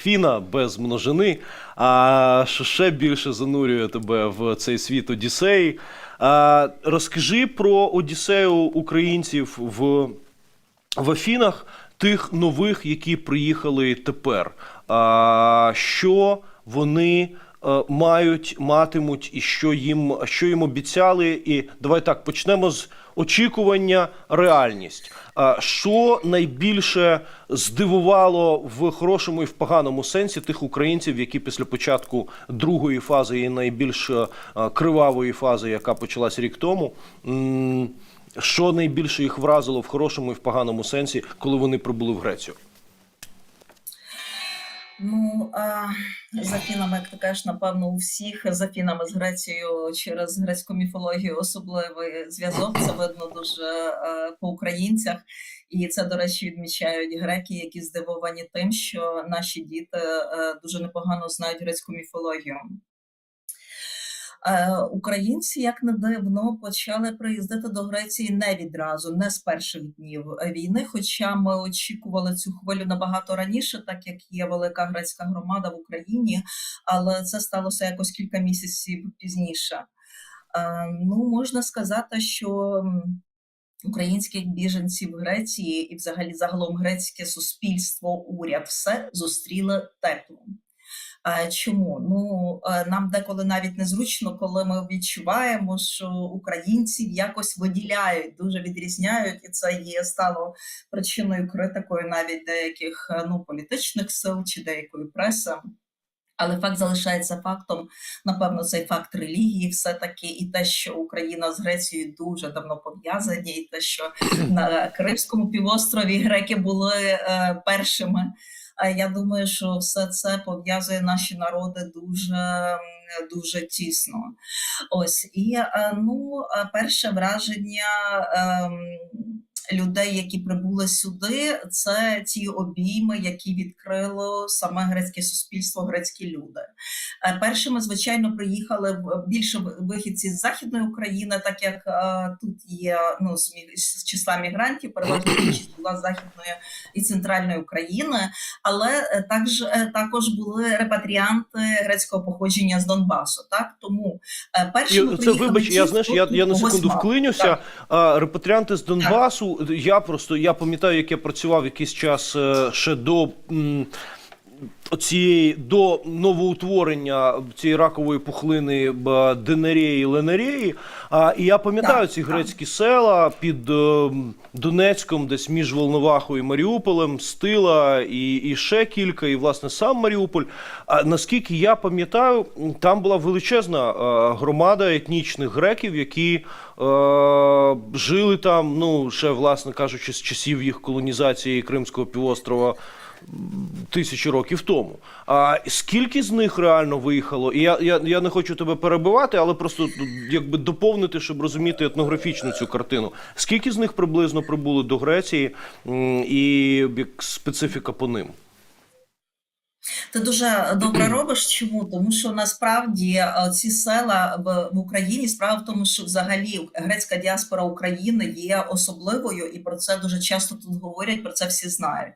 Фіна без множини, а що ще більше занурює тебе в цей світ Одіссеї. А, розкажи про Одіссею українців в, в Афінах, тих нових, які приїхали тепер. А, що вони мають, матимуть, і що їм, що їм обіцяли. І давай так почнемо з очікування, реальність. А що найбільше здивувало в хорошому і в поганому сенсі тих українців, які після початку другої фази і найбільш е, кривавої фази, яка почалась рік тому, що найбільше їх вразило в хорошому і в поганому сенсі, коли вони прибули в Грецію? Ну, а, з Афінами, як ти кажеш, напевно, у всіх з Афінами з Грецією через грецьку міфологію особливий зв'язок. Це видно дуже е, по українцях. І це, до речі, відмічають греки, які здивовані тим, що наші діти е, дуже непогано знають грецьку міфологію. Е, Українці, як не дивно, почали приїздити до Греції не відразу, не з перших днів війни. Хоча ми очікували цю хвилю набагато раніше, так як є велика грецька громада в Україні, але це сталося якось кілька місяців пізніше. Е, Ну, можна сказати, що українських біженців Греції і, взагалі, загалом грецьке суспільство, уряд, все зустріли тепло. Чому? Ну е, нам деколи навіть незручно, коли ми відчуваємо, що українців якось виділяють, дуже відрізняють, і це є стало причиною критикою навіть деяких е, ну політичних сил чи деякої преси. Але факт залишається фактом. Напевно, цей факт релігії, все таки, і те, що Україна з Грецією дуже давно пов'язані, і те, що на Кримському півострові греки були е, першими. Я думаю, що все це пов'язує наші народи дуже дуже тісно. Ось і е, ну, е, перше враження ем, людей, які прибули сюди, це ті обійми, які відкрило саме грецьке суспільство, грецькі люди. Е, Першими, звичайно, приїхали більше вихідці з західної України, так як е, тут є ну з числа мігрантів, переважно більшість була з західної і центральної України, але е, також, також були репатріанти грецького походження з Донбасу. Так тому першими це приїхали вибач, я знаєш, я, я на секунду вклинюся. Так. Репатріанти з Донбасу. Я просто я пам'ятаю, як я працював якийсь час е, ще до. Цієї до новоутворення цієї ракової пухлини б, Денерії Ленерії. А, і я пам'ятаю ці грецькі села під е, Донецьком, десь між Волновахою і Маріуполем, Стила і, і ще кілька, і власне сам Маріуполь. А наскільки я пам'ятаю, там була величезна е, громада етнічних греків, які е, жили там, ну ще власне кажучи, з часів їх колонізації Кримського півострова тисячі років тому. А скільки з них реально виїхало? І я, я, я не хочу тебе перебивати, але просто ну, якби доповнити, щоб розуміти етнографічну цю картину. Скільки з них приблизно прибули до Греції і як специфіка по ним? Ти дуже добре робиш. Чому? Тому що насправді е, ці села в, Україні справа в тому, що взагалі грецька діаспора України є особливою, і про це дуже часто тут говорять. Про це всі знають.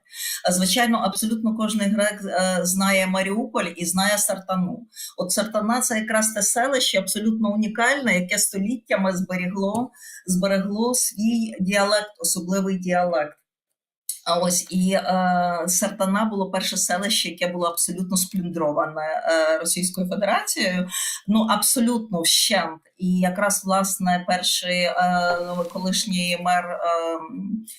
Е, Звичайно, абсолютно кожен грек е, знає Маріуполь і знає Сартану. От Сартана це якраз те селище абсолютно унікальне, яке століттями зберігло, зберегло свій діалект, особливий діалект. А ось і е, Сартана було перше селище, яке було абсолютно сплюндроване е, Російською Федерацією. Ну абсолютно вщент. І якраз власне перший е, колишній мер е,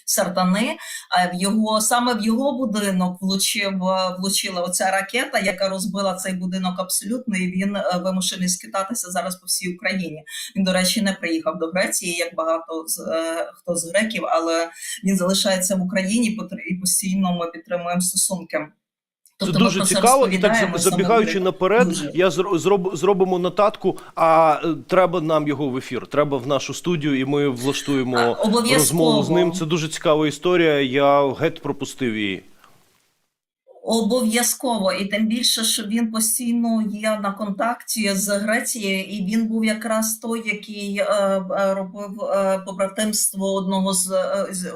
Сартани е, в його саме в його будинок влучив влучила оця ракета, яка розбила цей будинок абсолютно, і він вимушений скитатися зараз по всій Україні. Він, до речі, не приїхав до Греції, як багато з хто з греків, але він залишається в Україні і постійно ми підтримуємо стосунки. Це дуже цікаво, і так забігаючи наперед, Дуже. я зро- зроб, зробимо нотатку. А е, треба нам його в ефір. Треба в нашу студію, і ми влаштуємо розмову з ним. Це дуже цікава історія. Я геть пропустив її. Обов'язково, і тим більше, що він постійно є на контакті з Грецією, і він був якраз той, який е, е, робив е, побратимство одного з,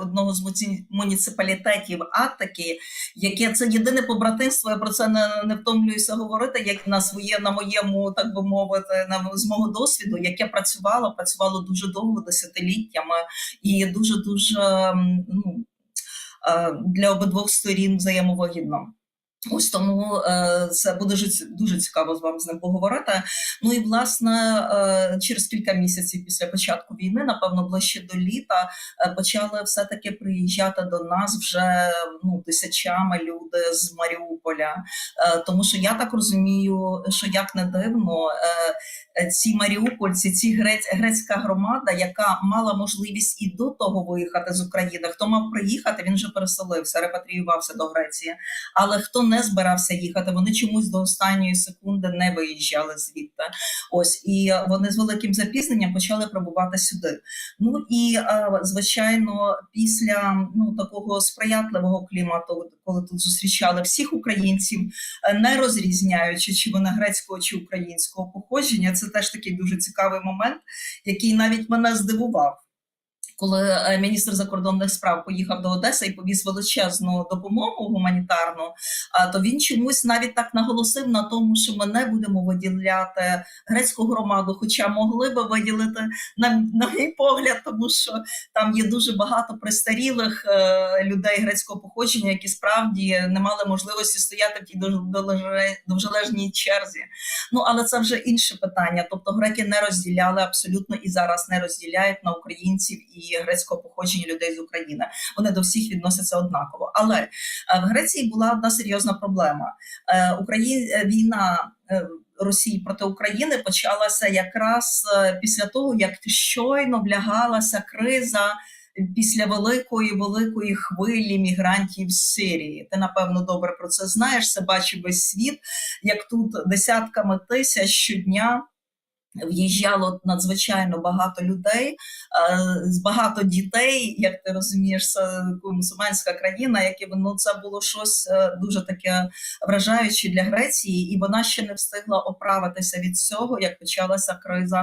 одного з муніципалітетів Аттики, яке це єдине побратимство. Я про це не, не втомлююся говорити, як на своє на моєму, так би мовити, на з мого досвіду, яке працювало, працювало дуже довго, десятиліттями, і дуже дуже ну, для обидвох сторін взаємовигідно. Ось тому е, це буде дуже цікаво з вами з ним поговорити. Ну і власне е, через кілька місяців після початку війни, напевно, ближче до літа, е, почали все-таки приїжджати до нас вже ну тисячами люди з Маріуполя. Тому що я так розумію, що як не дивно, ці маріупольці, ці грець, грецька громада, яка мала можливість і до того виїхати з України. Хто мав приїхати, він вже переселився, репатріювався до Греції. Але хто не збирався їхати, вони чомусь до останньої секунди не виїжджали звідти. Ось і вони з великим запізненням почали прибувати сюди. Ну і е, звичайно, після ну такого сприятливого клімату, коли тут зустрічали всіх українців, е, не розрізняючи, чи вони грецького чи українського походження, це теж такий дуже цікавий момент, який навіть мене здивував. Коли е, міністр закордонних справ поїхав до Одеси і повіз величезну допомогу гуманітарну, а, то він чомусь навіть так наголосив на тому, що ми не будемо виділяти грецьку громаду, хоча могли би виділити на, на мій погляд, тому що там є дуже багато престарілих е, людей грецького походження, які справді не мали можливості стояти в тій довжележній черзі. Ну але це вже інше питання. Тобто греки не розділяли абсолютно і зараз не розділяють на українців і грецького походження людей з України. Вони до всіх відносяться однаково. Але е, в Греції була одна серйозна проблема. Е, Україн... е, війна. Росії проти України почалася якраз після того, як щойно влягалася криза після великої великої хвилі мігрантів з Сирії. Ти напевно добре про це знаєш. Це бачив весь світ, як тут десятками тисяч щодня. В'їжджало надзвичайно багато людей, е, багато дітей, як ти розумієш, це мусульманська країна, яке ну це було щось е, дуже таке вражаюче для Греції, і вона ще не встигла оправитися від цього, як почалася криза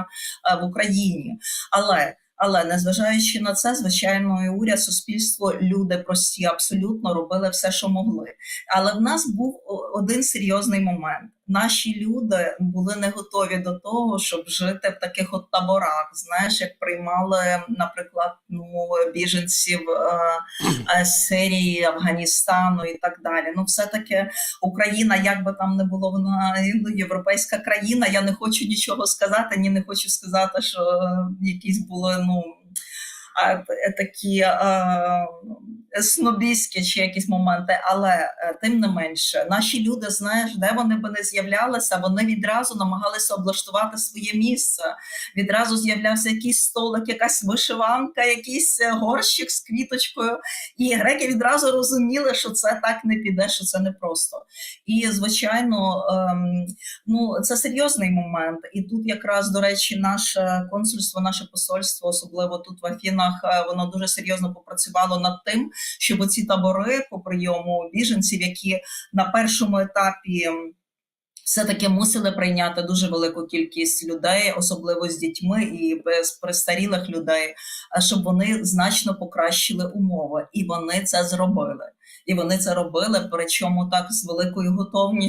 е, в Україні. Але але незважаючи на це, звичайно, і уряд, суспільство, люди прості абсолютно робили все, що могли. Але в нас був один серйозний момент. Наші люди були не готові до того, щоб жити в таких от таборах. Знаєш, як приймали, наприклад, ну біженців е, е, Сирії, Афганістану і так далі. Ну, все таки Україна, як би там не було вона ну, європейська країна. Я не хочу нічого сказати, ні не хочу сказати, що якісь були ну. е, Такі е, снобістські чи якісь моменти, але е, тим не менше, наші люди, знаєш, де вони би не з'являлися, вони відразу намагалися облаштувати своє місце. Відразу з'являвся якийсь столик, якась вишиванка, якийсь е, горщик з квіточкою. І греки відразу розуміли, що це так не піде, що це непросто. І звичайно, ем, ну це серйозний момент. І тут, якраз до речі, наше консульство, наше посольство, особливо тут в Афінах, е, воно дуже серйозно попрацювало над тим, щоб оці табори по прийому біженців, які на першому етапі. Все-таки мусили прийняти дуже велику кількість людей, особливо з дітьми і без престарілих людей, щоб вони значно покращили умови, і вони це зробили. І вони це робили, причому так з великою готовністю.